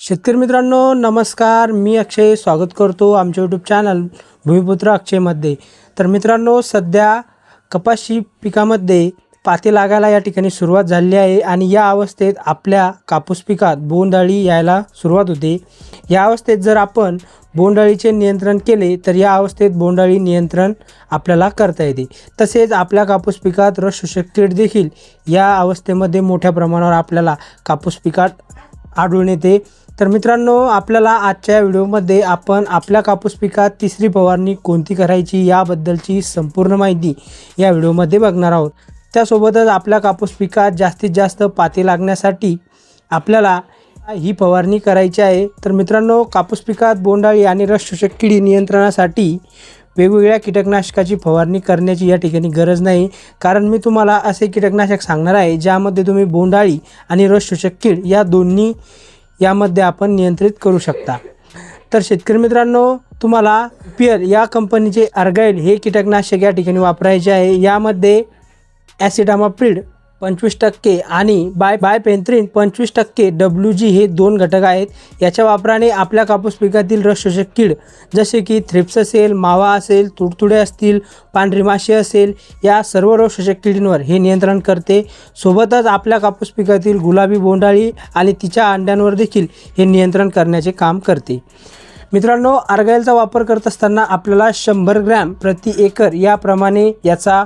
शेतकरी मित्रांनो नमस्कार. मी अक्षय स्वागत करतो आमच्या यूट्यूब चॅनल भूमिपुत्र अक्षयमध्ये. तर मित्रांनो सध्या कपाशी पिकामध्ये पाते लागायला या ठिकाणी सुरुवात झालेली आहे आणि या अवस्थेत आपल्या कापूस पिकात बोंडअळी यायला सुरुवात होते. या अवस्थेत जर आपण बोंडअळीचे नियंत्रण केले तर या अवस्थेत बोंडअळी नियंत्रण आपल्याला करता येते. तसेच आपल्या कापूस पिकात रस शोषक कीड देखील या अवस्थेमध्ये मोठ्या प्रमाणावर आपल्याला कापूस पिकात आढळून येते. तर मित्रांनो आपल्याला आजच्या व्हिडिओमध्ये आपण आपल्या कापूस पिकात तिसरी फवारणी कोणती करायची याबद्दलची संपूर्ण माहिती या व्हिडिओमध्ये बघणार आहोत. त्यासोबतच आपल्या कापूस पिकात जास्तीत जास्त पाती लागण्यासाठी आपल्याला ही फवारणी करायची आहे. तर मित्रांनो कापूस पिकात बोंडाळी आणि रस शोषक किडी नियंत्रणासाठी वेगवेगळ्या कीटकनाशकाची फवारणी करण्याची या ठिकाणी गरज नाही. कारण मी तुम्हाला असे कीटकनाशक सांगणार आहे ज्यामध्ये तुम्ही बोंडाळी आणि रस शोषक कीड या दोन्ही यामध्ये आपण नियंत्रित करू शकता. तर शेतकरी मित्रांनो तुम्हाला पियर या कंपनीचे अर्गाईल हे कीटकनाशक या ठिकाणी वापरायचे आहे. यामध्ये ॲसिडामाप्रिड पंचवीस टक्के आणि बाय बाय पेंथ्रीन पंचवीस टक्के डब्ल्यू जी हे दोन घटक आहेत. याच्या वापराने आपल्या कापूस पिकातील रस शोषक कीड जसे की थ्रिप्स असेल मावा असेल तुडतुडे असतील पांढरी माशी असेल या सर्व रस शोषक किडींवर हे नियंत्रण करते. सोबतच आपल्या कापूस पिकातील गुलाबी बोंडाळी आणि तिच्या अंड्यांवर देखील हे नियंत्रण करण्याचे काम करते. मित्रांनो आर्गाईलचा वापर करत असताना आपल्याला शंभर ग्रॅम प्रति एकर याप्रमाणे याचा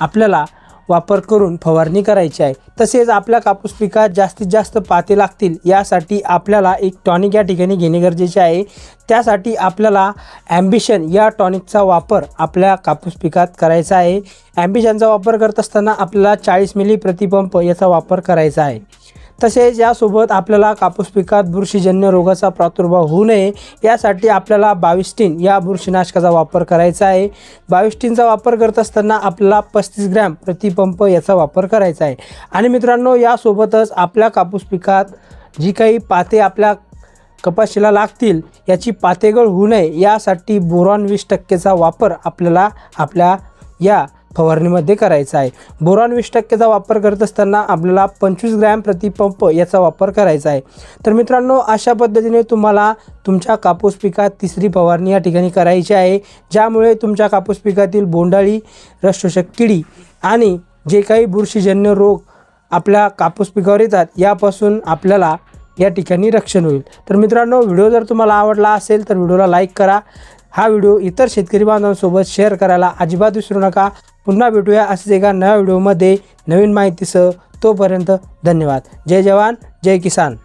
आपल्याला वापर करून फवारणी करायची आहे. तसेच आपल्या कापूस पिकात जास्तीत जास्त पाते लागतील यासाठी आपल्याला एक टॉनिक या ठिकाणी घेणे गरजेचे आहे. त्यासाठी आपल्याला ॲम्बिशन या टॉनिकचा वापर आपल्या कापूस पिकात करायचा आहे. ॲम्बिशनचा वापर करत असताना आपल्याला चाळीस मिली प्रतिपंप याचा वापर करायचा आहे. तसेच यासोबत आपल्याला कापूस पिकात बुरशीजन्य रोगाचा प्रादुर्भाव होऊ नये यासाठी आपल्याला बाविस्टीन या बुरशीनाशकाचा वापर करायचा आहे. बाविस्टीनचा वापर करत असताना आपल्याला पस्तीस ग्रॅम प्रतिपंप याचा वापर करायचा आहे. आणि मित्रांनो यासोबतच आपल्या कापूस पिकात जी काही पाते आपल्या कपाशीला लागतील याची पातेगळ होऊ नये यासाठी बोरॉन वीस टक्केचा वापर आपल्याला आपल्या या फवारणीमध्ये करायचा आहे. बोरॉन वीस टक्केचा वापर करत असताना आपल्याला पंचवीस ग्रॅम प्रतिपंप याचा वापर करायचा आहे. तर मित्रांनो अशा पद्धतीने तुम्हाला तुमच्या कापूस पिकात तिसरी फवारणी या ठिकाणी करायची आहे. ज्यामुळे तुमच्या कापूस पिकातील बोंडाळी रसशोषक किडी आणि जे काही बुरशीजन्य रोग आपल्या कापूस पिकावर येतात यापासून आपल्याला या ठिकाणी रक्षण होईल. तर मित्रांनो व्हिडिओ जर तुम्हाला आवडला असेल तर व्हिडिओला लाईक करा. हा व्हिडिओ इतर शेतकरी बांधवांसोबत शेअर करायला अजिबात विसरू नका. पुन्हा भेटूया असेच एका नव्या व्हिडिओमध्ये नवीन माहितीसह तोपर्यंत धन्यवाद. जय जवान जय किसान.